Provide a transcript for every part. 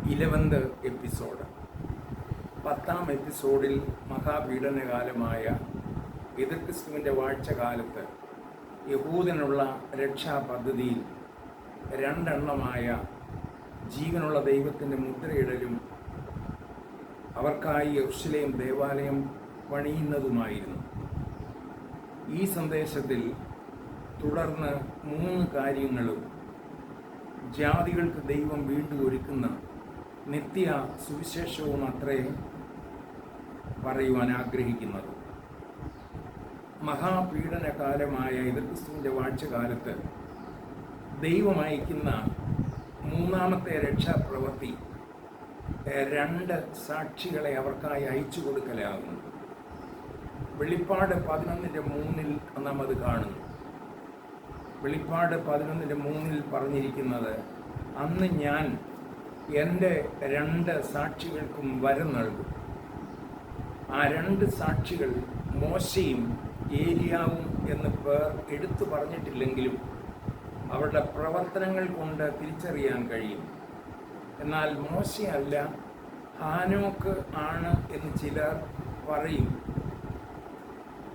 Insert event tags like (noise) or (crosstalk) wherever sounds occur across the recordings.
ഇലവന്ത് episode. പത്താം എപ്പിസോഡിൽ മഹാപീഡനകാലമായ എതിർ ക്രിസ്തുവിന്റെ വാഴ്ചകാലത്ത് യഹൂദനുള്ള രക്ഷാ പദ്ധതിയിൽ രണ്ടെണ്ണമായ ജീവനുള്ള ദൈവത്തിന്റെ മുദ്രയിടലും അവർക്കായി യൗശലയും ദേവാലയം പണിയുന്നതുമായിരുന്നു. ഈ സന്ദേശത്തിൽ തുടർന്ന് മൂന്ന് കാര്യങ്ങളും ജാതികൾക്ക് ദൈവം വീണ്ടും ഒരുക്കുന്ന നിത്യ സുവിശേഷവും അത്രേ പറയുവാൻ ആഗ്രഹിക്കുന്നത്. മഹാപീഡനകാലമായ എതിർക്രിസ്തുവിന്റെ വാഴ്ചകാലത്ത് ദൈവം അയക്കുന്ന മൂന്നാമത്തെ രക്ഷാപ്രവൃത്തി രണ്ട് സാക്ഷികളെ അവർക്കായി അയച്ചു കൊടുക്കലാകുന്നു. വെളിപ്പാട് പതിനൊന്നിന്റെ മൂന്നിൽ നാം അത് കാണുന്നു. വെളിപ്പാട് പതിനൊന്നിന്റെ മൂന്നിൽ പറഞ്ഞിരിക്കുന്നത് അന്ന് ഞാൻ എന്റെ രണ്ട് സാക്ഷികൾക്കും വരം നൽകും. ആ രണ്ട് സാക്ഷികൾ മോശയും ഏലിയാവും എന്ന് പേർ എടുത്തു പറഞ്ഞിട്ടില്ലെങ്കിലും അവരുടെ പ്രവർത്തനങ്ങൾ കൊണ്ട് തിരിച്ചറിയാൻ കഴിയും. എന്നാൽ മോശയല്ല ഹാനോക്ക് ആണ് എന്ന് ചിലർ പറയും.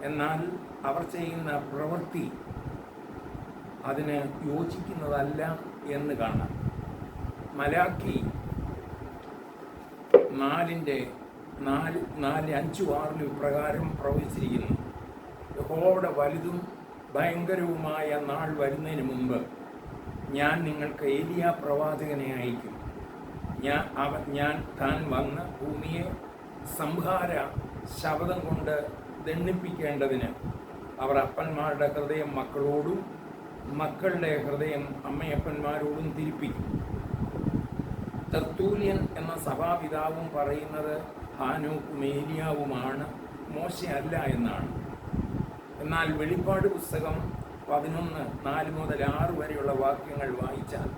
എന്നാൽ അവർ ചെയ്യുന്ന പ്രവൃത്തി അതിന് യോജിക്കുന്നതല്ല എന്ന് കാണാം. മലാക്കി നാലിന്റെ നാല് നാല് അഞ്ചു ആറിൽ ഇപ്രകാരം പ്രവചിച്ചിരിക്കുന്നു. യഹോവയുടെ വലുതും ഭയങ്കരവുമായ നാൾ വരുന്നതിന് മുമ്പ് ഞാൻ നിങ്ങൾക്ക് ഏലിയ പ്രവാചകനെ അയക്കും. ഞാൻ അവ ഞാൻ താൻ വന്ന ഭൂമിയെ സംഹാര ശബ്ദം കൊണ്ട് ദണ്ണിപ്പിക്കേണ്ടതിന് അവർ അപ്പന്മാരുടെ ഹൃദയം മക്കളോടും മക്കളുടെ ഹൃദയം അമ്മയപ്പന്മാരോടും തിരിപ്പിക്കും. തെർത്തൂല്യൻ എന്ന സഭാപിതാവും പറയുന്നത് ഹാനൂക്കും ഏലിയാവുമാണ് മോശയല്ല എന്നാണ്. എന്നാൽ വെളിപ്പാട് പുസ്തകം പതിനൊന്ന് നാല് മുതൽ ആറ് വരെയുള്ള വാക്യങ്ങൾ വായിച്ചാൽ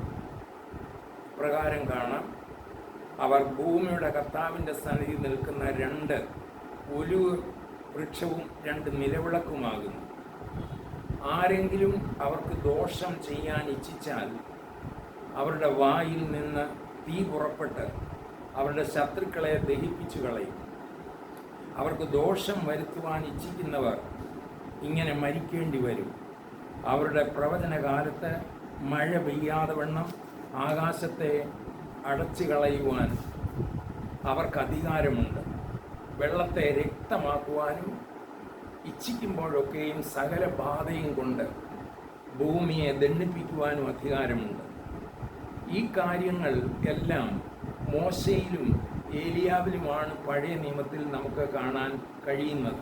പ്രകാരം കാണാം. അവർ ഭൂമിയുടെ കർത്താവിന്റെ സന്നിധി നിൽക്കുന്ന രണ്ട് ഒരു വൃക്ഷവും രണ്ട് നിലവിളക്കുമാകുന്നു. ആരെങ്കിലും അവർക്ക് ദോഷം ചെയ്യാൻ ഇച്ഛിച്ചാൽ അവരുടെ വായിൽ നിന്ന് തീ പുറപ്പെട്ട് അവരുടെ ശത്രുക്കളെ ദഹിപ്പിച്ചു കളയും. അവർക്ക് ദോഷം വരുത്തുവാൻ ഇച്ഛിക്കുന്നവർ ഇങ്ങനെ മരിക്കേണ്ടി വരും. അവരുടെ പ്രവചനകാലത്ത് മഴ പെയ്യാതെ വണ്ണം ആകാശത്തെ അടച്ചു കളയുവാൻ അവർക്ക് അധികാരമുണ്ട്. വെള്ളത്തെ രക്തമാക്കുവാനും ഇച്ഛിക്കുമ്പോഴൊക്കെയും സകല ബാധയും കൊണ്ട് ഭൂമിയെ ദണ്ഡിപ്പിക്കുവാനും അധികാരമുണ്ട്. ഈ കാര്യങ്ങൾ എല്ലാം മോശയിലും ഏലിയാവിലുമാണ് പഴയ നിയമത്തിൽ നമുക്ക് കാണാൻ കഴിയുന്നത്.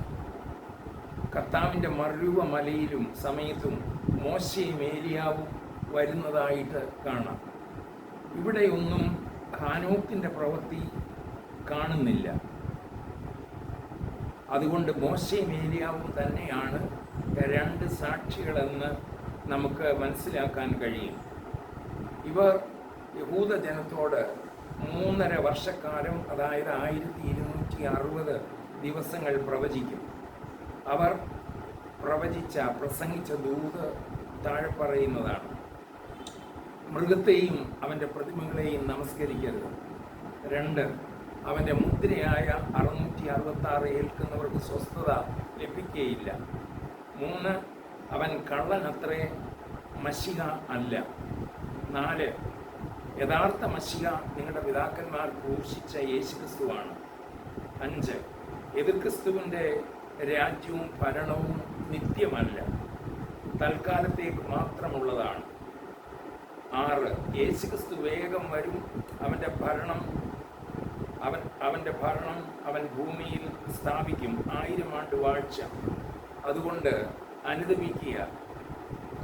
കർത്താവിന്റെ മറുരൂപ മലയിലും സമയത്തും മോശയും ഏലിയാവും വരുന്നതായിട്ട് കാണാം. ഇവിടെയൊന്നും ഹാനോക്കിന്റെ പ്രവൃത്തി കാണുന്നില്ല. അതുകൊണ്ട് മോശയും ഏലിയാവും തന്നെയാണ് രണ്ട് സാക്ഷികളെന്ന് നമുക്ക് മനസ്സിലാക്കാൻ കഴിയും. ഇവർ യഹൂദ ജനത്തോട് മൂന്നര വർഷക്കാലം അതായത് ആയിരത്തി ഇരുന്നൂറ്റി അറുപത് ദിവസങ്ങൾ പ്രവചിക്കും. അവർ പ്രവചിച്ച പ്രസംഗിച്ച ദൂത് താഴെ പറയുന്നതാണ് മൃഗത്തെയും അവന്റെ പ്രതിമകളെയും നമസ്കരിക്കരുത്. രണ്ട് അവന്റെ മുദ്രയായ അറുന്നൂറ്റി അറുപത്തി ആറ് ഏൽക്കുന്നവർക്ക് സ്വസ്ഥത ലഭിക്കുകയില്ല മൂന്ന് അവൻ കള്ളനത്രേ മഷിക അല്ല. നാല് യഥാർത്ഥ മഷിക നിങ്ങളുടെ പിതാക്കന്മാർ ഘോഷിച്ച യേശുക്രിസ്തുവാണ്. അഞ്ച് എതിർക്രിസ്തുവിന്റെ രാജ്യവും ഭരണവും നിത്യമല്ല. തൽക്കാലത്തേക്ക് മാത്രമുള്ളതാണ്. ആറ് യേശുക്രിസ്തു വേഗം വരും. അവന്റെ ഭരണം അവൻ അവന്റെ ഭരണം അവൻ ഭൂമിയിൽ സ്ഥാപിക്കും. ആയിരം ആണ്ട് വാഴ്ച. അതുകൊണ്ട് അനുദമിക്കുക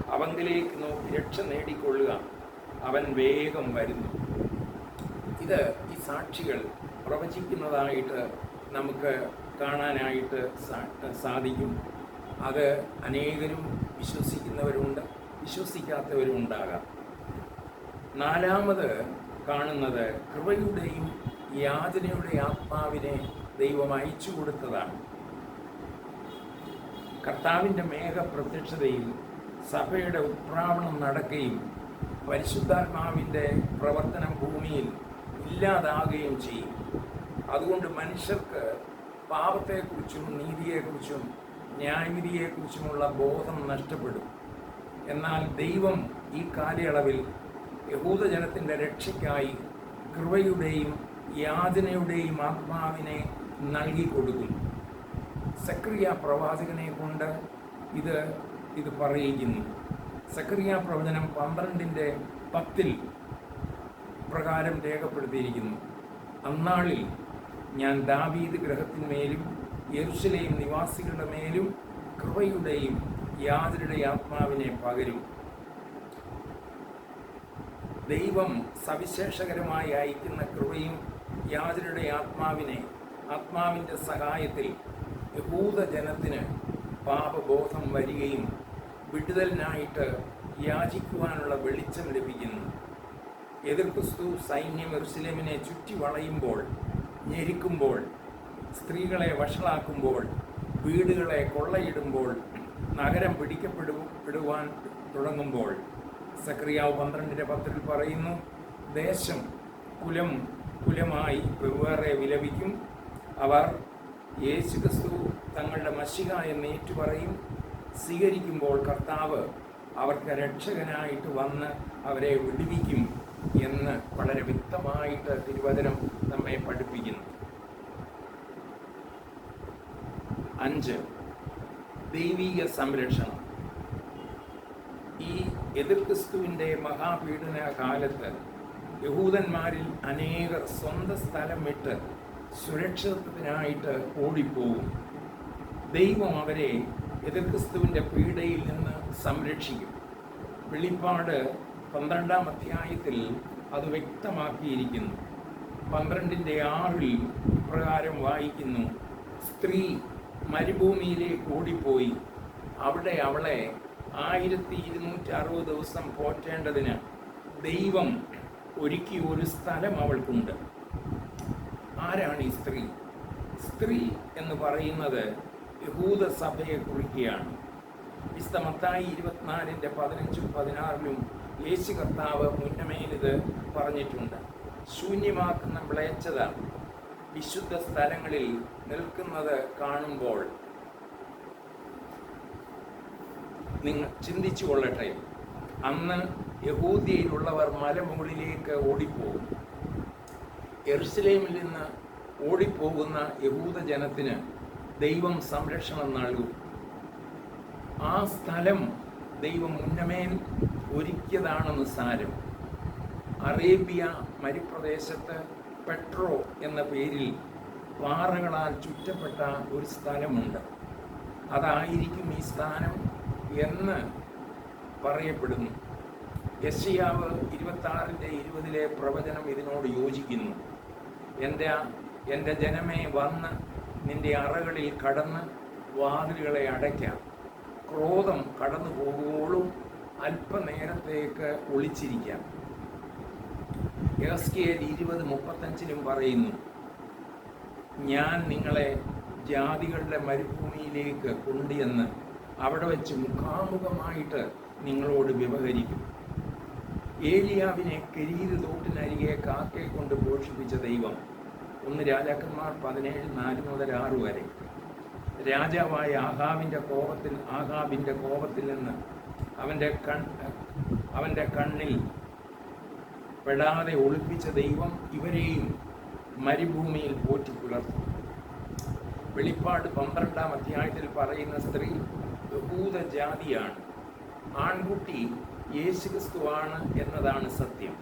അവങ്കിലേക്ക് നോക്കി രക്ഷ നേടിക്കൊള്ളുക. അവൻ വേഗം വരുന്നു. ഇത് ഈ സാക്ഷികൾ പ്രവചിക്കുന്നതായിട്ട് നമുക്ക് കാണാനായിട്ട് സാധിക്കും. അത് അനേകരും വിശ്വസിക്കുന്നവരുണ്ട് വിശ്വസിക്കാത്തവരും ഉണ്ടാകാം നാലാമത് കാണുന്നത് കൃപയുടെയും യാതനയുടെ ആത്മാവിനെ ദൈവം അയച്ചു കൊടുത്തതാണ്. കർത്താവിന്റെ മേഘപ്രത്യക്ഷതയിൽ സഭയുടെ ഉത്പ്രാവണം നടക്കുകയും പരിശുദ്ധാത്മാവിന്റെ പ്രവർത്തനം ഭൂമിയിൽ ഇല്ലാതാകുകയും ചെയ്യും. അതുകൊണ്ട് മനുഷ്യർക്ക് പാപത്തെക്കുറിച്ചും നീതിയെക്കുറിച്ചും ന്യായവിധിയെക്കുറിച്ചുമുള്ള ബോധം നഷ്ടപ്പെടും. എന്നാൽ ദൈവം ഈ കാലയളവിൽ യഹൂദജനത്തിന്റെ രക്ഷയ്ക്കായി കൃപയുടെയും യാതനയുടെയും ആത്മാവിനെ നൽകി കൊടുക്കും സക്രിയ പ്രവാചകനെ കൊണ്ട് ഇത് ഇത് പറയിക്കുന്നു സക്രിയ പ്രവചനം പന്ത്രണ്ടിന്റെ പത്തിൽ പ്രകാരം രേഖപ്പെടുത്തിയിരിക്കുന്നു. അന്നാളിൽ ഞാൻ ദാവീദ് ഗ്രഹത്തിന്മേലും യെരുശലേം നിവാസികളുടെ മേലും കൃപയുടെയും യാതൊരുടെ ആത്മാവിനെ പകരും. ദൈവം സവിശേഷകരമായി അയക്കുന്ന കൃപയും യാതൊരുടെ ആത്മാവിനെ ആത്മാവിന്റെ സഹായത്തിൽ യഹൂദ ജനത്തിന് പാപബോധം വരികയും വിടുതലിനായിട്ട് യാചിക്കുവാനുള്ള വെളിച്ചം ലഭിക്കുന്നു. എതിർ ക്രിസ്തു സൈന്യം എറുസലേമിനെ ചുറ്റി വളയുമ്പോൾ ഞെരുക്കുമ്പോൾ സ്ത്രീകളെ വഷളാക്കുമ്പോൾ വീടുകളെ കൊള്ളയിടുമ്പോൾ നഗരം പിടിക്കപ്പെടുവാൻ തുടങ്ങുമ്പോൾ. സക്രിയാവ് പന്ത്രണ്ടിന്റെ പത്തിൽ പറയുന്നു ദേശം കുലം കുലമായി വെവ്വേറെ വിലപിക്കും. അവർ യേശു ക്രിസ്തു തങ്ങളുടെ മഷിക എന്ന് ഏറ്റുപറയും. സ്വീകരിക്കുമ്പോൾ കർത്താവ് അവർക്ക് രക്ഷകനായിട്ട് വന്ന് അവരെ വിടുവിക്കും എന്ന് വളരെ വ്യക്തമായിട്ട് തിരുവചനം നമ്മെ പഠിപ്പിക്കുന്നു. അഞ്ച് ദൈവീക സംരക്ഷണം. ഈ എതിർ ക്രിസ്തുവിന്റെ മഹാപീഡന കാലത്ത് യഹൂദന്മാരിൽ അനേകർ സ്വന്തം സ്ഥലം വിട്ട് സുരക്ഷിതത്തിനായിട്ട് ഓടിപ്പോവും ദൈവം അവരെ എതിർ ക്രിസ്തുവിന്റെ പീഡയിൽ നിന്ന് സംരക്ഷിക്കും. വെളിപ്പാട് പന്ത്രണ്ടാം അധ്യായത്തിൽ അത് വ്യക്തമാക്കിയിരിക്കുന്നു. പന്ത്രണ്ടിന്റെ ആറിൽ ഇപ്രകാരം വായിക്കുന്നു. സ്ത്രീ മരുഭൂമിയിലേക്ക് ഓടിപ്പോയി അവിടെ അവളെ ആയിരത്തി ഇരുന്നൂറ്റി അറുപത് ദിവസം പോറ്റേണ്ടതിന് ദൈവം ഒരുക്കി ഒരു സ്ഥലം അവൾക്കുണ്ട്. ആരാണ് ഈ സ്ത്രീ? സ്ത്രീ എന്ന് പറയുന്നത് യഹൂദ സഭയെ കുറിക്കുകയാണ്. വിശുദ്ധ ഇരുപത്തിനാലിന്റെ പതിനഞ്ചും പതിനാറിലും യേശു കർത്താവ് മുന്നമേലിത് പറഞ്ഞിട്ടുണ്ട്. ശൂന്യമാക്കുന്ന വിളയച്ചത വിശുദ്ധ സ്ഥലങ്ങളിൽ നിൽക്കുന്നത് കാണുമ്പോൾ നിങ്ങൾ ചിന്തിച്ചു കൊള്ളട്ടെ. അന്ന് യഹൂദിയയിലുള്ളവർ മലമുകളിലേക്ക് ഓടിപ്പോകും. എറുസലേമിൽ നിന്ന് ഓടിപ്പോകുന്ന യഹൂദ ജനത്തിന് ദൈവം സംരക്ഷണം നൽകും ആ സ്ഥലം ദൈവം ഉന്നമേൻ ഒരുക്കിയതാണെന്ന് സാരം. അറേബ്യ മരുപ്രദേശത്ത് പെട്രോ എന്ന പേരിൽ പാറകളാൽ ചുറ്റപ്പെട്ട ഒരു സ്ഥലമുണ്ട്. അതായിരിക്കും ഈ സ്ഥാനം എന്ന് പറയപ്പെടുന്നു. യശയാവ് ഇരുപത്താറിന്റെ ഇരുപതിലെ പ്രവചനം ഇതിനോട് യോജിക്കുന്നു. എന്റെ എന്റെ ജനമേ വന്ന് നിന്റെ അറകളിൽ കടന്ന് വാതിലുകളെ അടയ്ക്കാം. ക്രോധം കടന്നു പോകുമ്പോഴും അല്പനേരത്തേക്ക് ഒളിച്ചിരിക്കാം. എസ്കേൽ ഇരുപത് മുപ്പത്തഞ്ചിലും പറയുന്നു ഞാൻ നിങ്ങളെ ജാതികളുടെ മരുഭൂമിയിലേക്ക് കൊണ്ടുവന്ന് അവിടെ വെച്ച് മുഖാമുഖമായിട്ട് നിങ്ങളോട് വ്യവഹരിക്കും. ഏലിയാവിനെ കരീര് തോട്ടിനരികെ കാക്കെ കൊണ്ട് പോഷിപ്പിച്ച ദൈവം ഒന്ന് രാജാക്കന്മാർ പതിനേഴ് നാല് മുതൽ ആറ് വരെ. രാജാവായ ആഹാബിന്റെ കോപത്തിൽ ആഹാബിന്റെ കോപത്തിൽ നിന്ന് അവന്റെ കൺ അവന്റെ കണ്ണിൽ പെടാതെ ഒളിപ്പിച്ച ദൈവം ഇവരെയും മരുഭൂമിയിൽ പോറ്റി പുലർത്തും. വെളിപ്പാട് പന്ത്രണ്ടാം അധ്യായത്തിൽ പറയുന്ന സ്ത്രീ ബഹൂത ജാതിയാണ്. ആൺകുട്ടി യേശുക്രിസ്തുവാണ് എന്നതാണ് സത്യം.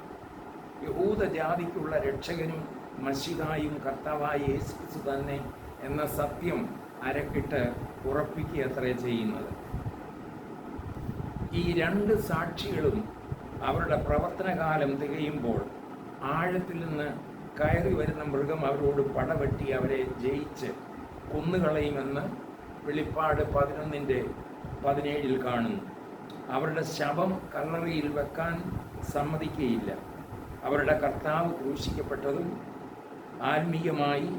യഹൂദ ജാതിക്കുള്ള രക്ഷകനും മഷികായും കർത്താവായ യേശുക്രിസ്തു തന്നെ എന്ന സത്യം അരക്കിട്ട് ഉറപ്പിക്കുക അത്രേ ചെയ്യുന്നത്. ഈ രണ്ട് സാക്ഷികളും അവരുടെ പ്രവർത്തനകാലം തികയുമ്പോൾ ആഴത്തിൽ നിന്ന് കയറി വരുന്ന മൃഗം അവരോട് പടവെട്ടി അവരെ ജയിച്ച് കൊന്നുകളയുമെന്ന് വെളിപ്പാട് പതിനൊന്നിന്റെ പതിനേഴിൽ കാണുന്നു. അവരുടെ ശവം കല്ലറിയിൽ വെക്കാൻ സമ്മതിക്കുകയില്ല അവരുടെ കർത്താവ് ക്രൂശിക്കപ്പെട്ടതും ആത്മീയമായി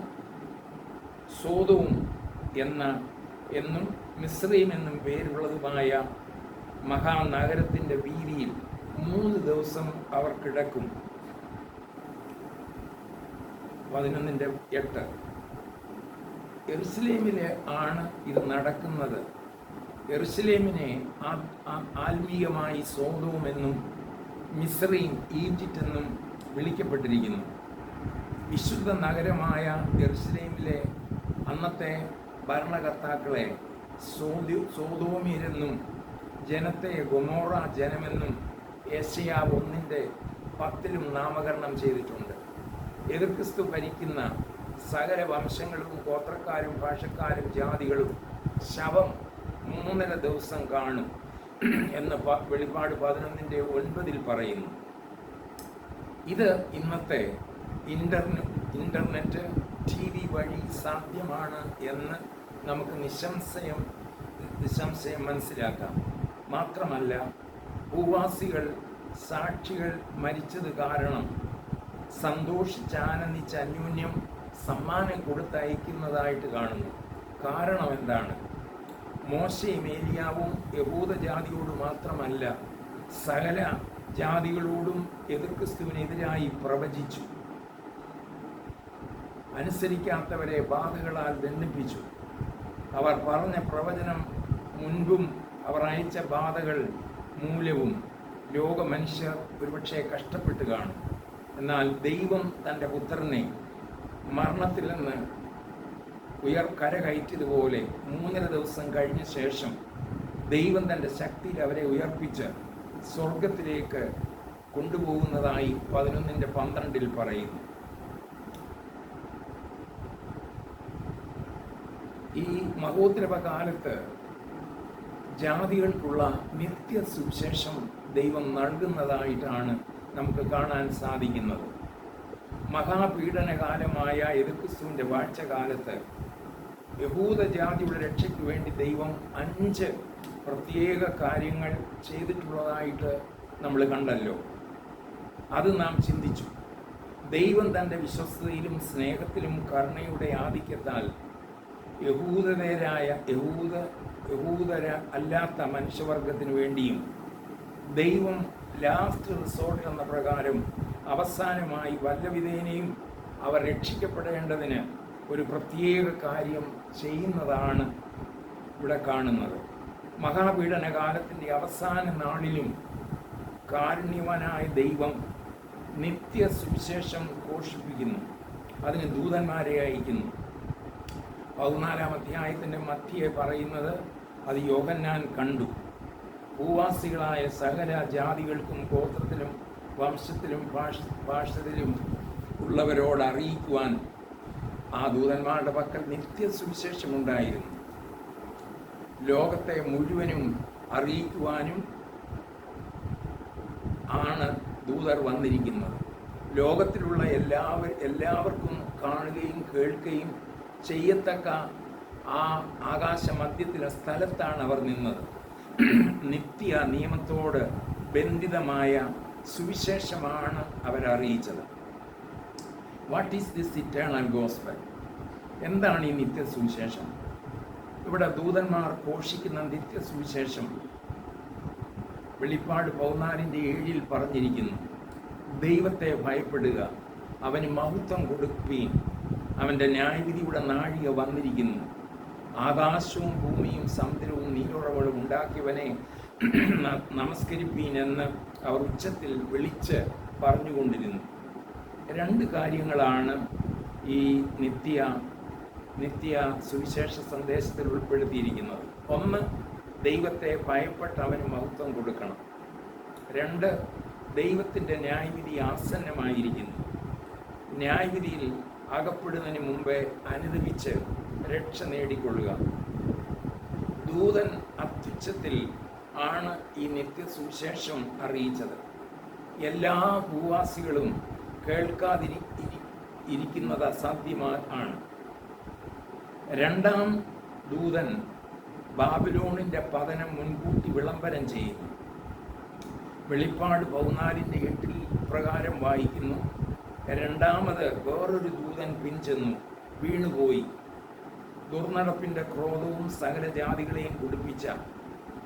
സോതവും എന്ന എന്നും മിശ്രീം എന്നും പേരുള്ളതുമായ മഹാനഗരത്തിന്റെ വീതിയിൽ മൂന്ന് ദിവസം അവർ കിടക്കും. പതിനൊന്നിന്റെ എട്ട്. എറുസലേമിലെ ആണ് ഇത് നടക്കുന്നത്. എറുസലേമിനെ ആ- സോതവും ആത്മീയമായി സോതവുമെന്നും മിസ്രൈം ഈജിപ്റ്റ് എന്നും വിളിക്കപ്പെട്ടിരിക്കുന്നു. വിശുദ്ധ നഗരമായ ജെറുസലേമിലെ അന്നത്തെ ഭരണകർത്താക്കളെ സോദ്യ സോതോമിരെന്നും ജനത്തെ ഗൊമോറ ജനമെന്നും ഏഷ്യ ഒന്നിന്റെ പത്തിലും നാമകരണം ചെയ്തിട്ടുണ്ട്. എതിർക്രിസ്തു ഭരിക്കുന്ന സകല വംശങ്ങളും ഗോത്രക്കാരും ഭാഷക്കാരും ജാതികളും ശവം മൂന്നര ദിവസം കാണും എന്ന് വെളിപ്പാട് പതിനൊന്നിന്റെ ഒൻപതിൽ പറയുന്നു. ഇത് ഇന്നത്തെ ഇന്റർനെ ഇന്റർനെറ്റ് ടി വി വഴി സാധ്യമാണ് എന്ന് നമുക്ക് നിശംസയം നിശംസയം മനസ്സിലാക്കാം. മാത്രമല്ല ഭൂവാസികൾ സാക്ഷികൾ മരിച്ചത് കാരണം സന്തോഷിച്ച് ആനന്ദിച്ച് അന്യോന്യം സമ്മാനം കൊടുത്തയക്കുന്നതായിട്ട് കാണുന്നു. കാരണം എന്താണ്? മോശയും ഏലിയാവും യഹൂദ ജാതിയോട് മാത്രമല്ല സകല ജാതികളോടും എതിർക്രിസ്തുവിനെതിരായി പ്രവചിച്ചു. അനുസരിക്കാത്തവരെ ബാധകളാൽ ദണ്ഡിപ്പിച്ചു. അവർ പറഞ്ഞ പ്രവചനം മുൻപും അവർ അയച്ച ബാധകൾ മൂലവും ലോക മനുഷ്യർ ഒരുപക്ഷെ കഷ്ടപ്പെട്ട് കാണും. എന്നാൽ ദൈവം തന്റെ പുത്രനെ മരണത്തിൽ നിന്ന് ഉയർ കരകയറ്റിയതുപോലെ മൂന്നര ദിവസം കഴിഞ്ഞ ശേഷം ദൈവം തന്റെ ശക്തിയിൽ അവരെ ഉയർപ്പിച്ച് സ്വർഗത്തിലേക്ക് കൊണ്ടുപോകുന്നതായി പതിനൊന്നിന്റെ പന്ത്രണ്ടിൽ പറയുന്നു. ഈ മഹോദ്രവ കാലത്ത് ജാതികൾക്കുള്ള നിത്യ സുവിശേഷം ദൈവം നൽകുന്നതായിട്ടാണ് നമുക്ക് കാണാൻ സാധിക്കുന്നത്. മഹാപീഡനകാലമായ എതിർക്രിസ്തുവിന്റെ വാഴ്ചകാലത്ത് യഹൂദ ജാതിയുടെ രക്ഷയ്ക്ക് വേണ്ടി ദൈവം അഞ്ച് പ്രത്യേക കാര്യങ്ങൾ ചെയ്തിട്ടുള്ളതായിട്ട് നമ്മൾ കണ്ടല്ലോ. അത് നാം ചിന്തിച്ചു. ദൈവം തന്റെ വിശ്വസ്തയിലും സ്നേഹത്തിലും കരുണയുടെ ആധിക്യത്താൽ യഹൂദരായ യഹൂദ യഹൂദര അല്ലാത്ത മനുഷ്യവർഗത്തിന് വേണ്ടിയും ദൈവം ലാസ്റ്റ് റിസോർട്ട് എന്ന പ്രകാരം അവസാനമായി വല്ലവിധേനയും അവർ രക്ഷിക്കപ്പെടേണ്ടതിന് ഒരു പ്രത്യേക കാര്യം ചെയ്യുന്നതാണ് ഇവിടെ കാണുന്നത്. മഹാപീഡന കാലത്തിന്റെ അവസാന നാളിലും കാരുണ്യവാനായ ദൈവം നിത്യ സുവിശേഷം ഘോഷിപ്പിക്കുന്നു. അതിന് ദൂതന്മാരെ അയക്കുന്നു. പതിനാലാം അധ്യായത്തിന്റെ മധ്യയെ പറയുന്നത് അത് യോഗന്നാൻ കണ്ടു. ഭൂവാസികളായ സകല ജാതികൾക്കും ഗോത്രത്തിലും വംശത്തിലും ഭാഷ ഭാഷത്തിലും ഉള്ളവരോട് അറിയിക്കുവാൻ ആ ദൂതന്മാരുടെ പക്കൽ നിത്യ സുവിശേഷമുണ്ടായിരുന്നു ലോകത്തെ മുഴുവനും അറിയിക്കുവാനും ആണ് ദൂതർ വന്നിരിക്കുന്നത്. ലോകത്തിലുള്ള എല്ലാവർ എല്ലാവർക്കും കാണുകയും കേൾക്കുകയും ചെയ്യത്തക്ക ആ ആകാശ മധ്യത്തിലെ സ്ഥലത്താണ് അവർ നിന്നത്. നിത്യ നിയമത്തോട് ബന്ധിതമായ സുവിശേഷമാണ് അവരറിയിച്ചത്. What is this eternal gospel എന്താണ് ഈ നിത്യ സുവിശേഷം ഇവിടെ ദൂതന്മാർ ഘോഷിക്കുന്ന നിത്യ സുവിശേഷം വെളിപ്പാട് പൗനാലിന്റെ ഏഴിൽ പറഞ്ഞിരിക്കുന്നു. ദൈവത്തെ ഭയപ്പെടുക അവന് മഹത്വം കൊടുക്കുകയും അവന്റെ ന്യായവിധിയുടെ നാഴിക വന്നിരിക്കുന്നു. ആകാശവും ഭൂമിയും സമുദ്രവും നീരുറവളും ഉണ്ടാക്കിയവനെ നമസ്കരിപ്പീൻ എന്ന് അവർ ഉച്ചത്തിൽ വിളിച്ച് പറഞ്ഞുകൊണ്ടിരുന്നു. രണ്ട് കാര്യങ്ങളാണ് ഈ നിത്യ നിത്യ സുവിശേഷ സന്ദേശത്തിൽ ഉൾപ്പെടുത്തിയിരിക്കുന്നത്. ഒന്ന് ദൈവത്തെ ഭയപ്പെട്ട് അവന് മഹത്വം കൊടുക്കണം. രണ്ട് ദൈവത്തിന്റെ ന്യായവിധി ആസന്നമായിരിക്കുന്നു. ന്യായവിധിയിൽ അകപ്പെടുന്നതിന് മുമ്പേ അനുദപിച്ച് രക്ഷ നേടിക്കൊള്ളുക. ദൂതൻ അത്യുച്ചത്തിൽ ആണ് ഈ നിത്യസുവിശേഷം അറിയിച്ചത്. എല്ലാ ഭൂവാസികളും കേൾക്കാതിരി ഇരി- ഇരിക്കുന്നത് അസാധ്യമാണ് രണ്ടാം ദൂതൻ ബാബിലോണിന്റെ പതനം മുൻകൂട്ടി വിളംബരം ചെയ്യുന്നു. വെളിപ്പാട് പതിനാലിന്റെ എട്ടിൽ പ്രകാരം വായിക്കുന്നു. രണ്ടാമത് വേറൊരു ദൂതൻ പിൻചെന്നു വീണുപോയി. ദുർനടപ്പിന്റെ ക്രോധവും സകല ജാതികളെയും കുടിപ്പിച്ച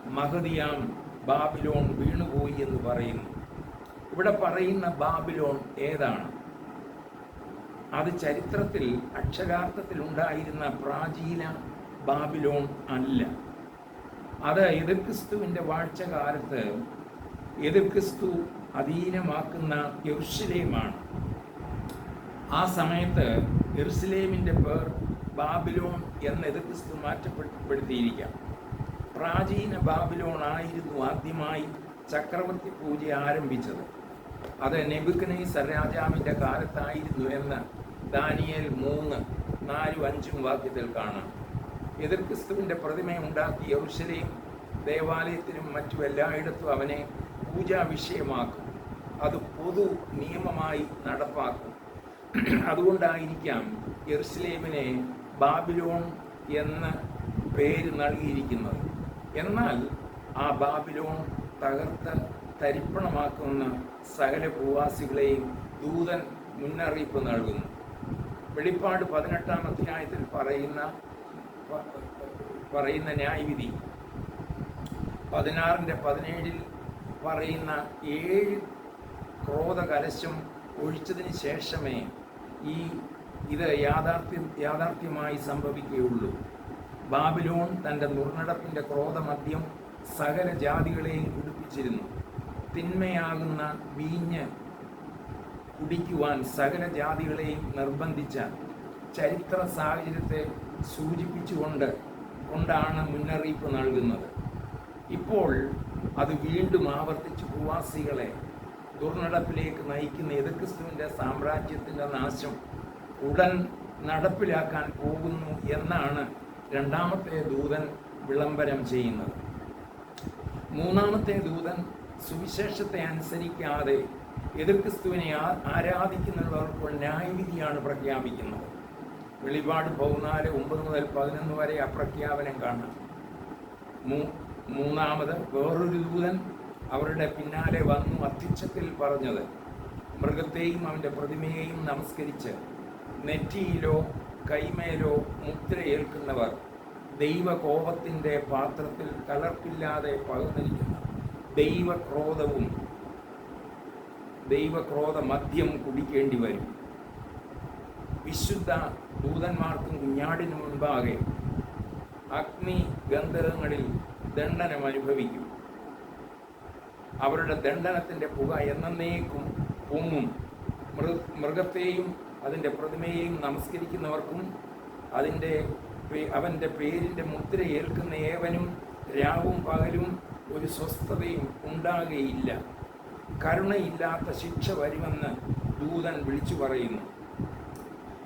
മഹതിയാം ബാബിലോൺ വീണുപോയി എന്ന് പറയുന്നു. ഇവിടെ പറയുന്ന ബാബിലോൺ ഏതാണ്? അത് ചരിത്രത്തിൽ അക്ഷരാർത്ഥത്തിൽ ഉണ്ടായിരുന്ന പ്രാചീന ബാബിലോൺ അല്ല. അത് എതിർക്രിസ്തുവിന്റെ വാഴ്ചകാലത്ത് എതിർക്രിസ്തു അധീനമാക്കുന്ന യെറുഷലേമാണ് ആ സമയത്ത് എറുസലേമിന്റെ പേർ ബാബിലോൺ എന്ന എതിർക്രിസ്തു മാറ്റപ്പെടുത്തിയിരിക്കാം. പ്രാചീന ബാബിലോൺ ആയിരുന്നു ആദ്യമായി ചക്രവർത്തി പൂജ ആരംഭിച്ചത്. അത് നെബുക്കനൈസർ രാജാവിന്റെ കാലത്തായിരുന്നു എന്ന് ദാനിയൽ മൂന്ന് നാലും അഞ്ചും വാക്യത്തിൽ കാണാം. എതിർ ക്രിസ്തുവിന്റെ പ്രതിമയുണ്ടാക്കി യെറുശലേം ദേവാലയത്തിനും മറ്റു എല്ലായിടത്തും അവനെ പൂജാ വിഷയമാക്കും. അത് പൊതു നിയമമായി നടപ്പാക്കും. (clears throat) അതുകൊണ്ടായിരിക്കാം എർസ്ലേമിനെ ബാബിലോൺ എന്ന പേര് നൽകിയിരിക്കുന്നത്. എന്നാൽ ആ ബാബിലോൺ തകർത്ത് തരിപ്പണമാക്കുന്ന സകല ഭൂവാസികളെയും ദൂതൻ മുന്നറിയിപ്പ് നൽകുന്നു. വെളിപ്പാട് പതിനെട്ടാം അധ്യായത്തിൽ പറയുന്ന പറയുന്ന ന്യായവിധി. പതിനാറിന്റെ പതിനേഴിൽ പറയുന്ന ഏഴ് ക്രോധ കലശം ഒഴിച്ചതിന് ശേഷമേ ഈ ഇത് യാഥാർത്ഥ്യം യാഥാർത്ഥ്യമായി സംഭവിക്കുകയുള്ളൂ. ബാബിലോൺ തന്റെ ദുർനടപ്പിന്റെ ക്രോധമദ്യം സകല ജാതികളെയും കുടിപ്പിച്ചിരുന്നു തിന്മയാകുന്ന വീഞ്ഞ് കുടിക്കുവാൻ സകല ജാതികളെയും നിർബന്ധിച്ച ചരിത്ര സാഹചര്യത്തെ സൂചിപ്പിച്ചുകൊണ്ട് കൊണ്ടാണ് മുന്നറിയിപ്പ് നൽകുന്നത്. ഇപ്പോൾ അത് വീണ്ടും ആവർത്തിച്ച് ഭൂവാസികളെ ദുർനടപ്പിലേക്ക് നയിക്കുന്ന എതിർക്രിസ്തുവിന്റെ സാമ്രാജ്യത്തിന്റെ നാശം ഉടൻ നടപ്പിലാക്കാൻ പോകുന്നു എന്നാണ് രണ്ടാമത്തെ ദൂതൻ വിളംബരം ചെയ്യുന്നത്. മൂന്നാമത്തെ ദൂതൻ സുവിശേഷത്തെ അനുസരിക്കാതെ എതിർക്രിസ്തുവിനെ ആരാധിക്കുന്നവർക്ക് ന്യായവിധിയാണ് പ്രഖ്യാപിക്കുന്നത്. വെളിപാട് പതിനാല് ഒമ്പത് മുതൽ പതിനൊന്ന് വരെ അപ്രഖ്യാപനം പ്രഖ്യാപനം കാണാം. മൂന്നാമത് വേറൊരു ദൂതൻ അവരുടെ പിന്നാലെ വന്നു അധ്യക്ഷത്തിൽ പറഞ്ഞത്. മൃഗത്തെയും അവന്റെ പ്രതിമയെയും നമസ്കരിച്ച് നെറ്റിയിലോ കൈമേലോ മുദ്രയേൽക്കുന്നവർ ദൈവകോപത്തിന്റെ പാത്രത്തിൽ കലർപ്പില്ലാതെ പകർന്നിരിക്കുന്ന. ദൈവക്രോധവും ദൈവക്രോധ മദ്യം കുടിക്കേണ്ടി വരും. വിശുദ്ധ ദൂതന്മാർക്കും കുഞ്ഞാടിനു മുൻപാകെ അഗ്നി ഗന്ധകങ്ങളിൽ ദണ്ഡനം അനുഭവിക്കും അവരുടെ ദണ്ഡനത്തിന്റെ പുക എന്നേക്കും പൊങ്ങും. മൃ മൃഗത്തെയും അതിന്റെ പ്രതിമയെയും നമസ്കരിക്കുന്നവർക്കും അതിന്റെ അവന്റെ പേരിന്റെ മുദ്ര ഏൽക്കുന്ന ഏവനും രാവും പകലും ഒരു സ്വസ്ഥതയും ഉണ്ടാകുകയില്ല കരുണയില്ലാത്ത ശിക്ഷ വരുമെന്ന് ദൂതൻ വിളിച്ചു പറയുന്നു.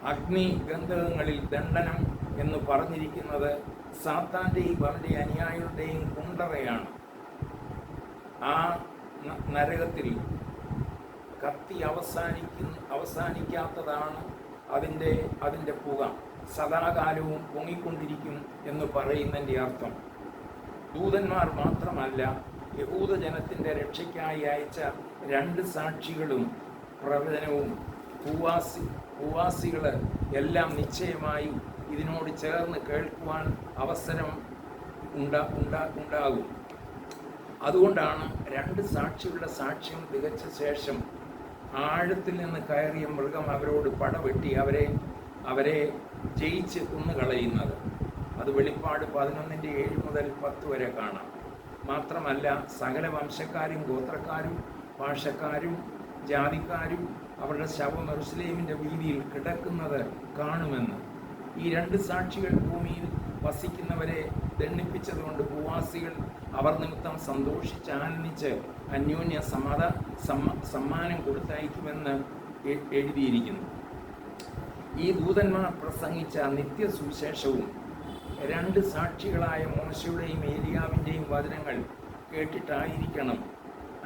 അഗ്നി ഗന്ധകങ്ങളിൽ ദണ്ഡനം എന്ന് പറഞ്ഞിരിക്കുന്നത് സാത്താന്റെയും അവന്റെ അനുയായികളുടെയും കുണ്ടറയാണ്. ആ നരകത്തിൽ കത്തി അവസാനിക്കുന്ന അവസാനിക്കാത്തതാണ് അതിന്റെ അതിന്റെ പുക. സദാകാലവും പൊങ്ങിക്കൊണ്ടിരിക്കും എന്ന് പറയുന്നതിന്റെ അർത്ഥം. ദൂതന്മാർ മാത്രമല്ല യഹൂദജനത്തിന്റെ രക്ഷയ്ക്കായി അയച്ച രണ്ട് സാക്ഷികളും പ്രവചനവും പൂവാസി ഭൂവാസികൾ എല്ലാം നിശ്ചയമായി ഇതിനോട് ചേർന്ന് കേൾക്കുവാൻ അവസരം ഉണ്ടാ ഉണ്ടാകും. അതുകൊണ്ടാണ് രണ്ട് സാക്ഷികളുടെ സാക്ഷ്യം തികച്ച ശേഷം ആഴത്തിൽ നിന്ന് കയറിയ മൃഗം അവരോട് പടവെട്ടി അവരെ അവരെ ജയിച്ച് കൊന്നുകളയുന്നത്. അത് വെളിപ്പാട് പതിനൊന്നിന്റെ ഏഴ് മുതൽ പത്ത് വരെ കാണാം. മാത്രമല്ല സകല വംശക്കാരും ഗോത്രക്കാരും ഭാഷക്കാരും ജാതിക്കാരും അവരുടെ ശവം എറുസലേമിന്റെ വീതിയിൽ കിടക്കുന്നത് കാണുമെന്ന്. ഈ രണ്ട് സാക്ഷികൾ ഭൂമിയിൽ വസിക്കുന്നവരെ ദണ്ണിപ്പിച്ചതുകൊണ്ട് ഭൂവാസികൾ അവർ നിമിത്തം സന്തോഷിച്ച് ആനന്ദിച്ച് അന്യോന്യ സമാധ സമ്മ സമ്മാനം കൊടുത്തയക്കുമെന്ന് എഴുതിയിരിക്കുന്നു. ഈ ദൂതന്മാർ പ്രസംഗിച്ച നിത്യ സുവിശേഷവും രണ്ട് സാക്ഷികളായ മോശയുടെയും ഏലിയാവിന്റെയും വചനങ്ങൾ കേട്ടിട്ടായിരിക്കണം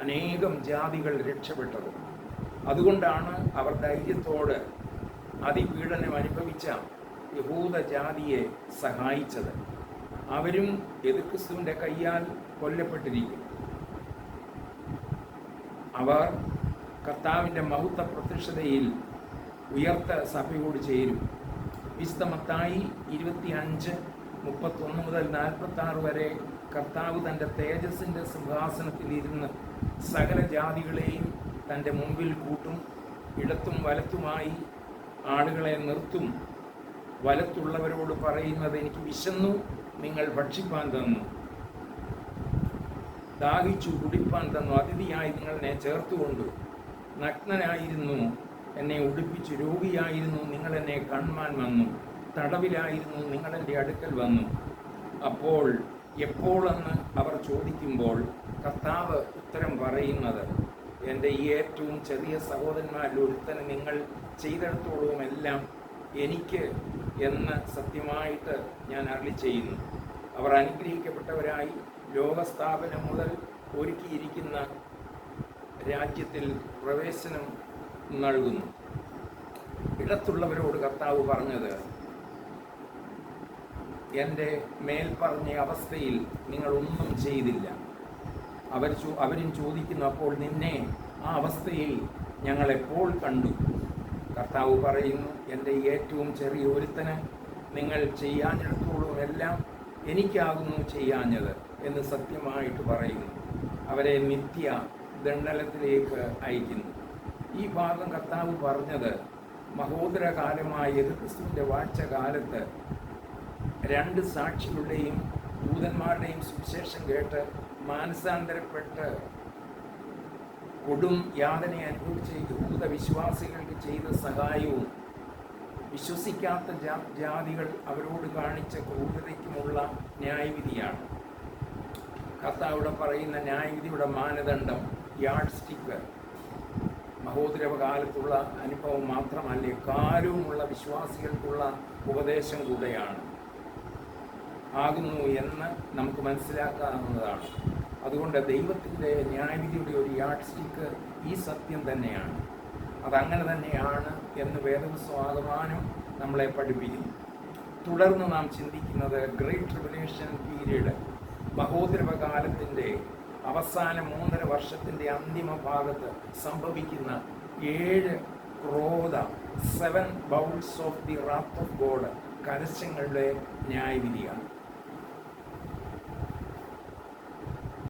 അനേകം ജാതികൾ രക്ഷപ്പെട്ടത്. അതുകൊണ്ടാണ് അവർ ധൈര്യത്തോട് അതിപീഡനം അനുഭവിച്ച യഹൂദ ജാതിയെ സഹായിച്ചത്. അവരും എതിർക്രിസ്തുവിന്റെ കയ്യാൽ കൊല്ലപ്പെട്ടിരിക്കും. അവർ കർത്താവിന്റെ മഹത്വ പ്രത്യക്ഷതയിൽ ഉയർത്ത സഭയോട് ചേരും. വിശുദ്ധമത്തായി ഇരുപത്തി അഞ്ച് മുപ്പത്തൊന്ന് മുതൽ നാൽപ്പത്തി വരെ കർത്താവ് തന്റെ തേജസ്സിന്റെ സിംഹാസനത്തിൽ ഇരുന്ന് സകല ജാതികളെയും തന്റെ മുമ്പിൽ കൂട്ടും ഇടത്തും വലത്തുമായി ആളുകളെ നിർത്തും. വലത്തുള്ളവരോട് പറയുന്നത് എനിക്ക് വിശന്നു നിങ്ങൾ ഭക്ഷിപ്പാൻ തന്നു. ദാഹിച്ചു കുടിപ്പാൻ തന്നു. അതിഥിയായി നിങ്ങൾ എന്നെ ചേർത്തുകൊണ്ടു നഗ്നനായിരുന്നു. എന്നെ ഉടുപ്പിച്ചു രോഗിയായിരുന്നു. നിങ്ങൾ എന്നെ കൺമാൻ വന്നു. തടവിലായിരുന്നു. നിങ്ങൾ എന്റെ അടുക്കൽ വന്നു. അപ്പോൾ എപ്പോഴെന്ന് അവർ ചോദിക്കുമ്പോൾ കർത്താവ് ഉത്തരം പറയുന്നത് എന്റെ ഈ ഏറ്റവും ചെറിയ സഹോദരന്മാരിൽ ഒരുത്തന് നിങ്ങൾ ചെയ്തെടുത്തോളവും എല്ലാം എനിക്ക് എന്ന് സത്യമായിട്ട് ഞാൻ അരളി ചെയ്യുന്നു. അവർ അനുഗ്രഹിക്കപ്പെട്ടവരായി ലോകസ്ഥാപനം മുതൽ ഒരുക്കിയിരിക്കുന്ന രാജ്യത്തിൽ പ്രവേശനം നൽകുന്നു. ഇടത്തുള്ളവരോട് കർത്താവ് പറഞ്ഞത് എന്റെ മേൽ പറഞ്ഞ അവസ്ഥയിൽ നിങ്ങളൊന്നും ചെയ്തില്ല. അവർ അവരും ചോദിക്കുന്നു അപ്പോൾ നിന്നെ ആ അവസ്ഥയിൽ ഞങ്ങൾ എപ്പോൾ കണ്ടു? കർത്താവ് പറയുന്നു എന്റെ ഏറ്റവും ചെറിയ ഒരുത്തന് നിങ്ങൾ ചെയ്യാഞ്ഞിടത്തോളം എല്ലാം എനിക്കാകുന്നു ചെയ്യാഞ്ഞത് എന്ന് സത്യമായിട്ട് പറയുന്നു. അവരെ നിത്യ ദണ്ഡലത്തിലേക്ക് അയക്കുന്നു. ഈ ഭാഗം കർത്താവ് പറഞ്ഞത് മഹോദരകാലമായ യേശുക്രിസ്തുവിന്റെ വാഴ്ച കാലത്ത് രണ്ട് സാക്ഷികളുടെയും ദൂതന്മാരുടെയും സുവിശേഷം കേട്ട് മാനസാന്തരപ്പെട്ട് കൊടും യാതന അനുഭവിച്ച യഹൂദ വിശ്വാസികൾക്ക് ചെയ്ത സഹായവും വിശ്വസിക്കാത്ത ജാതികൾ അവരോട് കാണിച്ച ക്രൂരതയ്ക്കുമുള്ള ന്യായവിധിയാണ്. കർത്താവിടെ പറയുന്ന ന്യായവിധിയുടെ മാനദണ്ഡം യാഡ് സ്റ്റിക്ക് മഹോദരവകാലത്തുള്ള അനുഭവം മാത്രമല്ല കാലവുമുള്ള വിശ്വാസികൾക്കുള്ള ഉപദേശം കൂടെയാണ്. ആകുന്നു എന്ന് നമുക്ക് മനസ്സിലാക്കാവുന്നതാണ്. അതുകൊണ്ട് ദൈവത്തിന്റെ ന്യായവിധിയുടെ ഒരു യാഡ് സ്റ്റിക്ക് ഈ സത്യം തന്നെയാണ്. അതങ്ങനെ തന്നെയാണ് എന്ന് വേദപുസ്തകമാനം നമ്മളെ പഠിപ്പിക്കുന്നു. തുടർന്ന് നാം ചിന്തിക്കുന്നത് ഗ്രേറ്റ് ട്രിബുലേഷൻ പീരീഡ് മഹോദ്രവകാലത്തിന്റെ അവസാന മൂന്നര വർഷത്തിന്റെ അന്തിമ ഭാഗത്ത് സംഭവിക്കുന്ന ഏഴ് ക്രോധ seven bowls of the wrath of God കരസ്യങ്ങളുടെ ന്യായവിധിയാണ്.